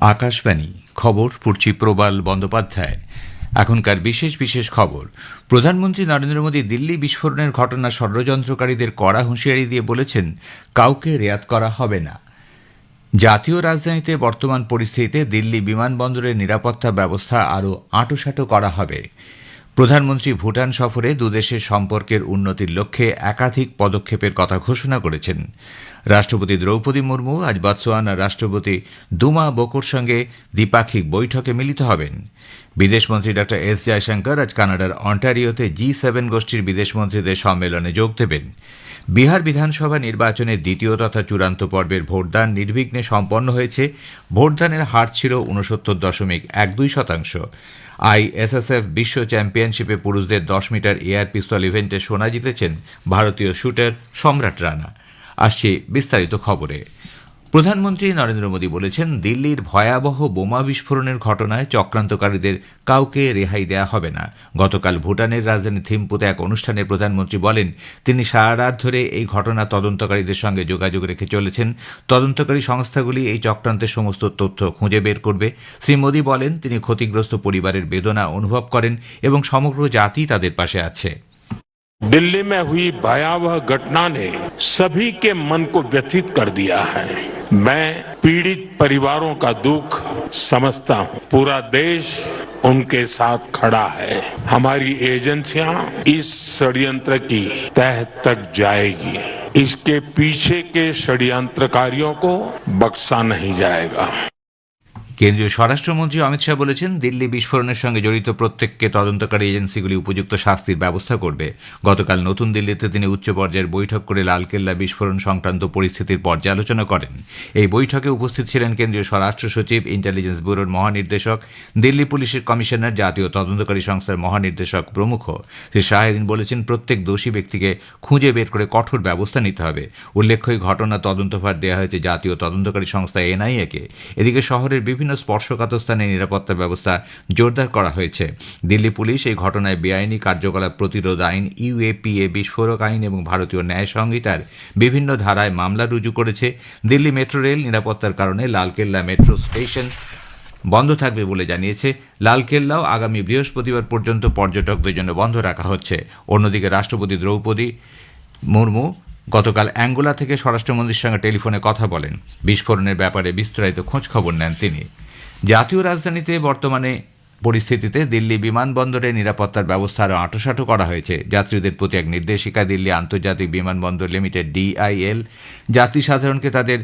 আকাশবাণী, খবর পড়ছি প্রবাল বন্দ্যোপাধ্যায়। এখনকার বিশেষ বিশেষ খবর। প্রধানমন্ত্রী নরেন্দ্র মোদী দিল্লি বিস্ফোরণের ঘটনা ষড়যন্ত্রকারীদের কড়া হুঁশিয়ারি দিয়ে বলেছেন, কাউকে রেয়াত করা হবে না। জাতীয় রাজধানীতে বর্তমান পরিস্থিতিতে দিল্লি বিমানবন্দরের নিরাপত্তা ব্যবস্থা আরও আঁটোসাঁটো করা হবে। প্রধানমন্ত্রী ভুটান সফরে দুদেশের সম্পর্কের উন্নতির লক্ষ্যে একাধিক পদক্ষেপের কথা ঘোষণা করেছেন। রাষ্ট্রপতি দ্রৌপদী মুর্মু আজ বতসোয়ানার রাষ্ট্রপতি দুমা বোকোর সঙ্গে দ্বিপাক্ষিক বৈঠকে মিলিত হবেন। বিদেশমন্ত্রী ড এস জয়শঙ্কর আজ কানাডার অন্টারিওতে জি সেভেন গোষ্ঠীর বিদেশমন্ত্রীদের সম্মেলনে যোগ দেবেন। বিহার বিধানসভা নির্বাচনের দ্বিতীয় তথা চূড়ান্ত পর্বের ভোটদান নির্বিঘ্নে সম্পন্ন হয়েছে। ভোটদানের হার ছিল উনসত্তর দশমিক এক দুই শতাংশ। আইএসএসএফ বিশ্ব চ্যাম্পিয়নশিপে পুরুষদের দশ মিটার এয়ার পিস্তল ইভেন্টে সোনা জিতেছেন ভারতীয় শুটার সম্রাট রানা। আসছে বিস্তারিত খবরে। প্রধানমন্ত্রী নরেন্দ্র মোদী বলেছেন, দিল্লির ভয়াবহ বোমা বিস্ফোরণের ঘটনায় চক্রান্তকারীদের কাউকে রেহাই দেয়া হবে না। গতকাল ভুটানের রাজধানী থিম্পুতে এক অনুষ্ঠানে প্রধানমন্ত্রী বলেন, তিনি সারা রাত ধরে এই ঘটনা তদন্তকারীদের সঙ্গে যোগাযোগ রেখে চলেছেন। তদন্তকারী সংস্থাগুলি এই চক্রান্তের সমস্ত তথ্য খুঁজে বের করবে। শ্রী মোদী বলেন, তিনি ক্ষতিগ্রস্ত পরিবারের বেদনা অনুভব করেন এবং সমগ্র জাতি তাদের পাশে আছে। दिल्ली में हुई भयावह घटना ने सभी के मन को व्यथित कर दिया है। मैं पीड़ित परिवारों का दुख समझता हूँ। पूरा देश उनके साथ खड़ा है। हमारी एजेंसियाँ इस षड्यंत्र की तह तक जाएगी। इसके पीछे के षड्यंत्रकारियों को बख्शा नहीं जाएगा। কেন্দ্রীয় স্বরাষ্ট্রমন্ত্রী অমিত শাহ বলেছেন, দিল্লি বিস্ফোরণের সঙ্গে জড়িত প্রত্যেককে তদন্তকারী এজেন্সিগুলি উপযুক্ত শাস্তির ব্যবস্থা করবে। গতকাল নতুন দিল্লিতে তিনি উচ্চ পর্যায়ের বৈঠক করে লালকেল্লা বিস্ফোরণ সংক্রান্ত পরিস্থিতির পর্যালোচনা করেন। এই বৈঠকে উপস্থিত ছিলেন কেন্দ্রীয় স্বরাষ্ট্র সচিব, ইন্টেলিজেন্স ব্যুরোর মহানির্দেশক, দিল্লি পুলিশের কমিশনার জাতীয় তদন্তকারী সংস্থার মহানির্দেশক প্রমুখ। শ্রী শাহেরিন বলেছেন, প্রত্যেক দোষী ব্যক্তিকে খুঁজে বের করে কঠোর ব্যবস্থা নিতে হবে। উল্লেখ্য ঘটনা তদন্তভার দেওয়া হয়েছে জাতীয় তদন্তকারী সংস্থা এনআইএকে এদিকে শহরের বিভিন্ন বিভিন্ন স্পর্শকাতর স্থানে নিরাপত্তা ব্যবস্থা জোরদার করা হয়েছে। দিল্লি পুলিশ এই ঘটনায় বেআইনি কার্যকলাপ প্রতিরোধ আইন, ইউএপিএ, বিস্ফোরক আইন এবং ভারতীয় ন্যায় সংহিতার বিভিন্ন ধারায় মামলা রুজু করেছে। দিল্লি মেট্রো রেল নিরাপত্তার কারণে লালকেল্লা মেট্রো স্টেশন বন্ধ থাকবে বলে জানিয়েছে। লালকেল্লাও আগামী বৃহস্পতিবার পর্যন্ত পর্যটকদের জন্য বন্ধ রাখা হচ্ছে। অন্যদিকে রাষ্ট্রপতি দ্রৌপদী মুর্মু গতকাল অ্যাঙ্গোলা থেকে স্বরাষ্ট্রমন্ত্রীর সঙ্গে টেলিফোনে কথা বলেন। বিস্ফোরণের ব্যাপারে বিস্তারিত খোঁজ খবর নেন তিনি। জাতীয় রাজধানীতে বর্তমানে পরিস্থিতিতে দিল্লি বিমানবন্দরে নিরাপত্তার ব্যবস্থা আরও আঁটোসাঁটো করা হয়েছে। যাত্রীদের প্রতি এক নির্দেশিকা দিল্লি আন্তর্জাতিক বিমানবন্দর লিমিটেড ডিআইএল। যাত্রী সাধারণকে তাদের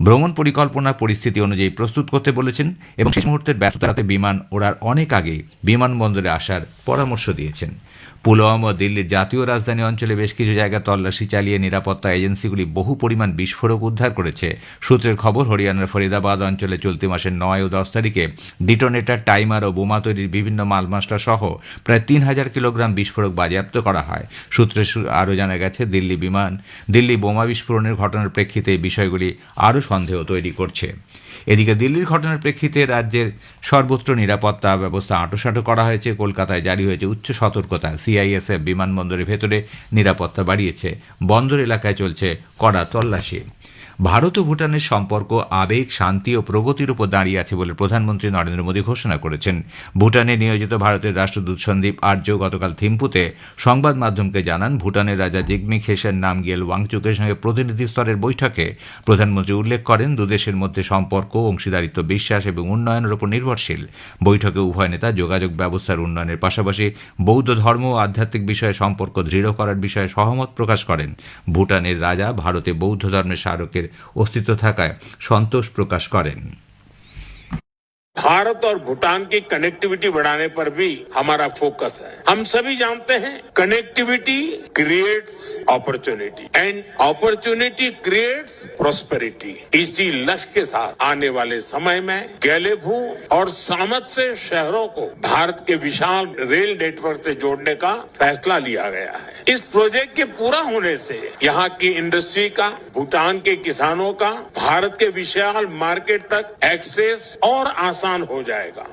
ভ্রমণ পরিকল্পনা পরিস্থিতি অনুযায়ী প্রস্তুত করতে বলেছেন এবং শেষ মুহূর্তের ব্যস্ততাতে বিমান ওড়ার অনেক আগেই বিমানবন্দরে আসার পরামর্শ দিয়েছেন। পুলওয়ামা দিল্লির জাতীয় রাজধানী অঞ্চলে বেশ কিছু জায়গায় তল্লাশি চালিয়ে নিরাপত্তা এজেন্সিগুলি বহু পরিমাণ বিস্ফোরক উদ্ধার করেছে। সূত্রের খবর, হরিয়ানার ফরিদাবাদ অঞ্চলে চলতি মাসের নয় ও দশ তারিখে ডিটোনেটার, টাইমার ও বোমা তৈরির বিভিন্ন মালমাস্টার সহ প্রায় তিন হাজার কিলোগ্রাম বিস্ফোরক বাজেয়াপ্ত করা হয়। সূত্রে আরও জানা গেছে, দিল্লি বিমান, দিল্লি বোমা বিস্ফোরণের ঘটনার প্রেক্ষিতে এই বিষয়গুলি আরও সন্দেহ তৈরি করছে। এদিকে দিল্লির ঘটনার প্রেক্ষিতে রাজ্যের সর্বত্র নিরাপত্তা ব্যবস্থা আঁটোসাঁটো করা হয়েছে। কলকাতায় জারি হয়েছে উচ্চ সতর্কতা। সিআইএসএফ, বিমানবন্দরের ভেতরে নিরাপত্তা বাড়িয়েছে। বন্দর এলাকায় চলছে কড়া তল্লাশি। ভারত ও ভুটানের সম্পর্ক, আবেগ, শান্তি ও প্রগতির উপর দাঁড়িয়ে আছে বলে প্রধানমন্ত্রী নরেন্দ্র মোদী ঘোষণা করেছেন। ভুটানে নিয়োজিত ভারতের রাষ্ট্রদূত সন্দীপ আর্য গতকাল থিম্পুতে সংবাদ মাধ্যমকে জানান, ভুটানের রাজা জিগমি খেসের নাম গিয়েল ওয়াংচুকের সঙ্গে প্রতিনিধি স্তরের বৈঠকে প্রধানমন্ত্রী উল্লেখ করেন দুদেশের মধ্যে সম্পর্ক, অংশীদারিত্ব, বিশ্বাস এবং উন্নয়নের উপর নির্ভরশীল। বৈঠকে উভয় নেতা যোগাযোগ ব্যবস্থার উন্নয়নের পাশাপাশি বৌদ্ধ ধর্ম ও আধ্যাত্মিক বিষয়ে সম্পর্ক দৃঢ় করার বিষয়ে সহমত প্রকাশ করেন। ভুটানের রাজা ভারতে বৌদ্ধ ধর্মের স্মারকের অস্তিত্ব থাকায় সন্তোষ প্রকাশ করেন। भारत और भूटान की कनेक्टिविटी बढ़ाने पर भी हमारा फोकस है। हम सभी जानते हैं connectivity creates opportunity and opportunity creates prosperity इसी लक्ष्य के साथ आने वाले समय में गैलेभू और सामत से शहरों को भारत के विशाल रेल नेटवर्क से जोड़ने का फैसला लिया गया है। इस प्रोजेक्ट के पूरा होने से यहाँ की इंडस्ट्री का, भूटान के किसानों का, भारत के विशाल मार्केट तक एक्सेस और आसान हो जाएगा।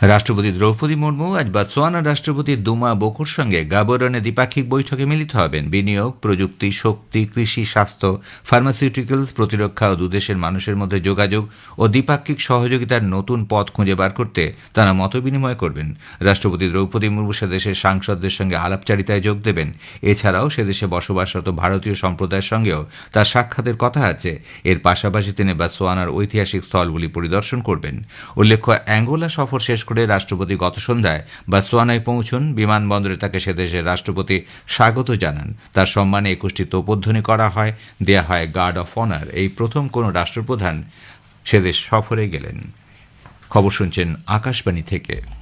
রাষ্ট্রপতি দ্রৌপদী মুর্মু আজ বাতসোয়ানার রাষ্ট্রপতি দুমা বকুর সঙ্গে গাবরনে দ্বিপাক্ষিক বৈঠকে মিলিত হবেন। বিনিয়োগ, প্রযুক্তি, শক্তি, কৃষি, স্বাস্থ্য ফার্মাসিউটিক্যালস প্রতিরক্ষা ও দুদেশের মানুষের মধ্যে যোগাযোগ ও দ্বিপাক্ষিক সহযোগিতার নতুন পথ খুঁজে বার করতে তারা মত বিনিময় করবেন। রাষ্ট্রপতি দ্রৌপদী মুর্মু সে দেশের সাংসদদের সঙ্গে আলাপচারিতায় যোগ দেবেন। এছাড়াও সেদেশে বসবাসরত ভারতীয় সম্প্রদায়ের সঙ্গেও তার সাক্ষাতের কথা আছে। এর পাশাপাশি তিনি বাতসোয়ানার ঐতিহাসিক স্থলগুলি পরিদর্শন করবেন। উল্লেখ্য, অ্যাঙ্গোলা সফর শেষ করে রাষ্ট্রপতি গত সন্ধ্যায় বাতসোয়ানায় পৌঁছন। বিমানবন্দরে তাকে সে দেশের রাষ্ট্রপতি স্বাগত জানান। তার সম্মানে একুশটি তোপধ্বনি করা হয়। দেয়া হয় গার্ড অফ অনার। এই প্রথম কোনো রাষ্ট্রপ্রধান সেদেশ সফরে গেলেন। খবর শুনছেন আকাশবাণী থেকে।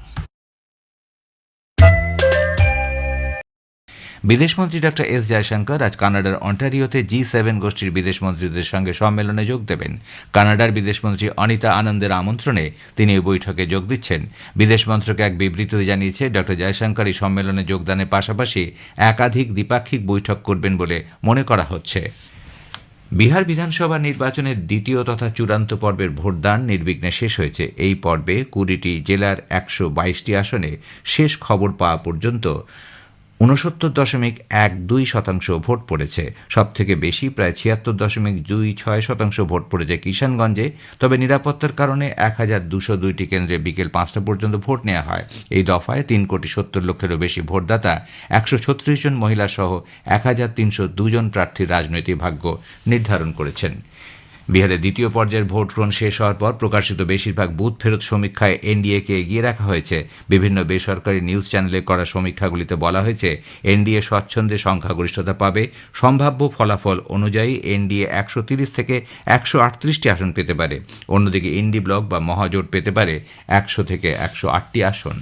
বিদেশমন্ত্রী ডক্টর এস জয়শঙ্কর আজ কানাডার অন্টারিওতে জি সেভেন গোষ্ঠীর বিদেশমন্ত্রীদের সঙ্গে সম্মেলনে যোগ দেবেন। কানাডার বিদেশমন্ত্রী অনিতা আনন্দের আমন্ত্রণে তিনি এই বৈঠকে যোগ দিচ্ছেন। বিদেশ মন্ত্রক এক বিবৃতিতে জানিয়েছে, ডক্টর জয়শঙ্কর এই সম্মেলনে যোগদানের পাশাপাশি একাধিক দ্বিপাক্ষিক বৈঠক করবেন বলে মনে করা হচ্ছে। বিহার বিধানসভা নির্বাচনের দ্বিতীয় তথা চূড়ান্ত পর্বের ভোটদান নির্বিঘ্নে শেষ হয়েছে। এই পর্বে কুড়িটি জেলার একশো বাইশটি আসনে শেষ খবর পাওয়া পর্যন্ত উনসত্তর দশমিক এক দুই শতাংশ ভোট পড়েছে। সব থেকে বেশি, প্রায় ছিয়াত্তর দশমিক দুই ছয় শতাংশ ভোট পড়েছে কিষানগঞ্জে। তবে নিরাপত্তার কারণে এক হাজার দুশো দুইটি কেন্দ্রে বিকেল পাঁচটা পর্যন্ত ভোট নেওয়া হয়। এই দফায় তিন কোটি সত্তর লক্ষেরও বেশি ভোটদাতা, একশো ছত্রিশ জন মহিলা সহ এক হাজার তিনশো দুজন প্রার্থীর রাজনৈতিক ভাগ্য নির্ধারণ করেছেন। বিহারের দ্বিতীয় পর্যায়ের ভোট গ্রহণ শেষ হওয়ার পর প্রকাশিত বেশিরভাগ বুথ ফেরত সমীক্ষায় এনডিএকে এগিয়ে রাখা হয়েছে। বিভিন্ন বেসরকারি নিউজ চ্যানেলে করা সমীক্ষাগুলিতে বলা হয়েছে, এনডিএ স্বচ্ছন্দে সংখ্যাগরিষ্ঠতা পাবে। সম্ভাব্য ফলাফল অনুযায়ী এনডিএ একশো তিরিশ থেকে একশো আটত্রিশটি আসন পেতে পারে। অন্যদিকে ইন্ডি ব্লক বা মহাজোট পেতে পারে একশো থেকে একশো আটটি আসন।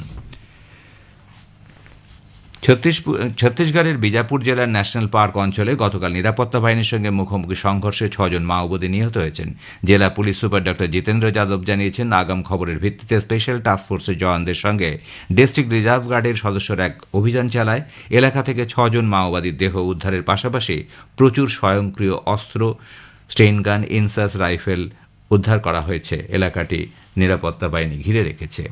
ছত্তিশপুর ছত্তিশগড়ের বিজাপুর জেলার ন্যাশনাল পার্ক অঞ্চলে গতকাল নিরাপত্তা বাহিনীর সঙ্গে মুখোমুখি সংঘর্ষে ছজন মাওবাদী নিহত হয়েছেন। জেলা police super doctor Jitendra Yadav জানিয়েছেন, আগাম খবরের ভিত্তিতে স্পেশাল টাস্কফোর্সের জওয়ানদের সঙ্গে ডিস্ট্রিক্ট রিজার্ভ গার্ডের সদস্যরা এক অভিযান চালায়। এলাকা থেকে ছজন মাওবাদীর দেহ উদ্ধারের পাশাপাশি প্রচুর স্বয়ংক্রিয় অস্ত্র, স্টেইন গান, ইনসাস রাইফেল উদ্ধার করা হয়েছে। এলাকাটি নিরাপত্তা বাহিনী ঘিরে রেখেছে।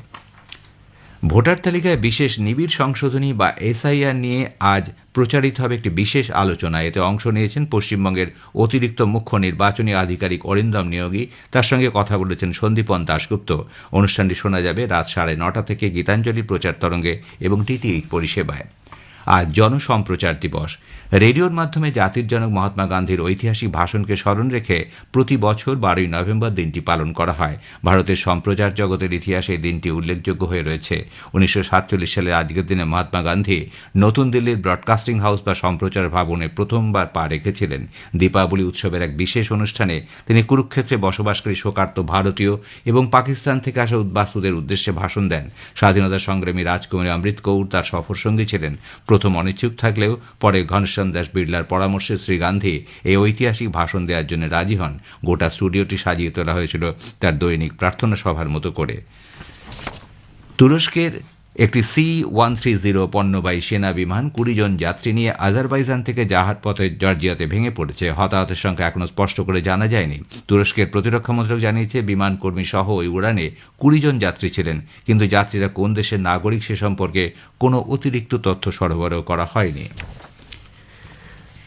ভোটার তালিকায় বিশেষ নিবিড় সংশোধনী বা এসআইআর নিয়ে আজ প্রচারিত হবে একটি বিশেষ আলোচনা। এতে অংশ নিয়েছেন পশ্চিমবঙ্গের অতিরিক্ত মুখ্য নির্বাচনী আধিকারিক অরিন্দম নিয়োগী। তার সঙ্গে কথা বলেছেন সন্দীপন দাশগুপ্ত। অনুষ্ঠানটি শোনা যাবে রাত সাড়ে নটা থেকে গীতাঞ্জলি প্রচার তরঙ্গে এবং টিটিইচ পরিষেবায়। আজ জনসম্প্রচার দিবস। রেডিওর মাধ্যমে জাতির জনক মহাত্মা গান্ধীর ঐতিহাসিক ভাষণকে স্মরণ রেখে প্রতি বছর বারোই নভেম্বর দিনটি পালন করা হয়। ভারতের সম্প্রচার জগতের ইতিহাসে এই দিনটি উল্লেখযোগ্য হয়ে রয়েছে। উনিশশো সাতচল্লিশ সালের আজকের দিনে মহাত্মা গান্ধী নতুন দিল্লির ব্রডকাস্টিং হাউস বা সম্প্রচার ভবনে প্রথমবার পা রেখেছিলেন। দীপাবলি উৎসবের এক বিশেষ অনুষ্ঠানে তিনি কুরুক্ষেত্রে বসবাসকারী শোকার্ত ভারতীয় এবং পাকিস্তান থেকে আসা উদ্বাস্তুদের উদ্দেশ্যে ভাষণ দেন। স্বাধীনতা সংগ্রামী রাজকুমারী অমৃত কৌর তার সফরসঙ্গী ছিলেন। প্রথম অনিচ্ছুক থাকলেও পরে ঘনশ্যাম দাস বিড়লার পরামর্শে শ্রী গান্ধী এই ঐতিহাসিক ভাষণ দেওয়ার জন্য রাজি হন। গোটা স্টুডিওটি সাজিয়ে তোলা হয়েছিল তার দৈনিক প্রার্থনা সভার মতো করে। তুরস্কের একটি সি ওয়ান থ্রি জিরো পণ্যবাহী সেনা বিমান কুড়ি জন যাত্রী নিয়ে আজারবাইজান থেকে জাহাজ পথে জর্জিয়াতে ভেঙে পড়েছে। হতাহতের সংখ্যা এখনও স্পষ্ট করে জানা যায়নি। তুরস্কের প্রতিরক্ষা মন্ত্রক জানিয়েছে, বিমান কর্মী সহ ওই উড়ানে কুড়ি জন যাত্রী ছিলেন, কিন্তু যাত্রীরা কোন দেশের নাগরিক সে সম্পর্কে কোনো অতিরিক্ত তথ্য সরবরাহ করা হয়নি।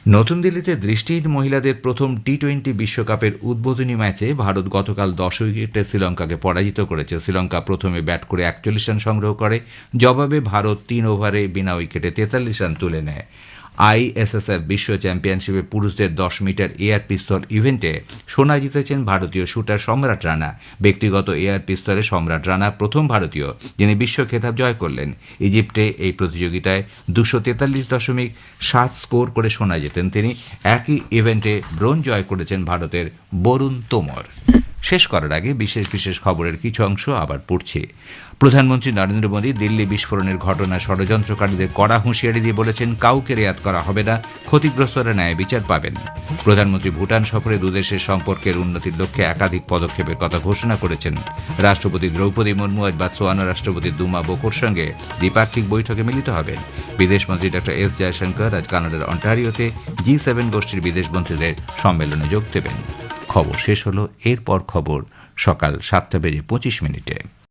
নতুন দিল্লিতে দৃষ্টিহীন মহিলাদের প্রথম টি টোয়েন্টি বিশ্বকাপের উদ্বোধনী ম্যাচে ভারত গতকাল দশ উইকেটে শ্রীলঙ্কাকে পরাজিত করেছে। শ্রীলঙ্কা প্রথমে ব্যাট করে একচল্লিশ রান সংগ্রহ করে, জবাবে ভারত তিন ওভারে বিনা উইকেটে তেতাল্লিশ রান তুলে নেয়। আইএসএসএফ বিশ্ব চ্যাম্পিয়নশিপে পুরুষদের দশ মিটার এয়ার পিস্তল ইভেন্টে সোনা জিতেছেন ভারতীয় শুটার সম্রাট রানা। ব্যক্তিগত এয়ার পিস্তলে সম্রাট রানা প্রথম ভারতীয়, যিনি বিশ্ব খেতাব জয় করলেন। ইজিপ্টে এই প্রতিযোগিতায় দুশো তেতাল্লিশ দশমিক সাত স্কোর করে সোনা জেতেন তিনি। একই ইভেন্টে ব্রোঞ্জ জয় করেছেন ভারতের বরুণ তোমর। শেষ করার আগে বিশেষ বিশেষ খবরের কিছু অংশ আবার পড়ছে। প্রধানমন্ত্রী নরেন্দ্র মোদী দিল্লি বিস্ফোরণের ঘটনা ষড়যন্ত্রকারীদের কড়া হুঁশিয়ারি দিয়ে বলেছেন, কাউকে রেয়াত করা হবে না, ক্ষতিগ্রস্তরা ন্যায় বিচার পাবেন। প্রধানমন্ত্রী ভুটান সফরে দুদেশের সম্পর্কের উন্নতির লক্ষ্যে একাধিক পদক্ষেপের কথা ঘোষণা করেছেন। রাষ্ট্রপতি দ্রৌপদী মুর্মু আজ বাতসোয়ানা রাষ্ট্রপতি দুমা বোকোর সঙ্গে দ্বিপাক্ষিক বৈঠকে মিলিত হবেন। বিদেশমন্ত্রী ডক্টর এস. জয়শঙ্কর আজ কানাডার অন্টারিওতে জি সেভেন গোষ্ঠীর বিদেশমন্ত্রীদের সম্মেলনে যোগ দেবেন। খবর শেষ হলো। এরপর খবর সকাল সাতটা বেজে পঁচিশ মিনিটে।